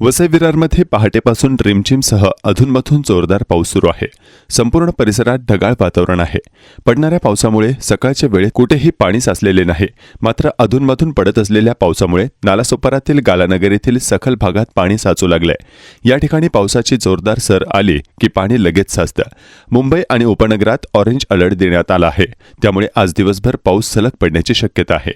वसई विरारमध्ये पहाटेपासून रिमझिमसह अधूनमधून जोरदार पाऊस सुरू आहे. संपूर्ण परिसरात ढगाळ वातावरण आहे. पडणाऱ्या पावसामुळे सकाळच्या वेळेत कुठेही पाणी साचलेले नाही. मात्र अधूनमधून पडत असलेल्या पावसामुळे नालासोपारातील गालानगर येथील सखल भागात पाणी साचू लागलंय. या ठिकाणी पावसाची जोरदार सर आली की पाणी लगेच साचतं. मुंबई आणि उपनगरात ऑरेंज अलर्ट देण्यात आला आहे. त्यामुळे आज दिवसभर पाऊस सलग पडण्याची शक्यता आहे.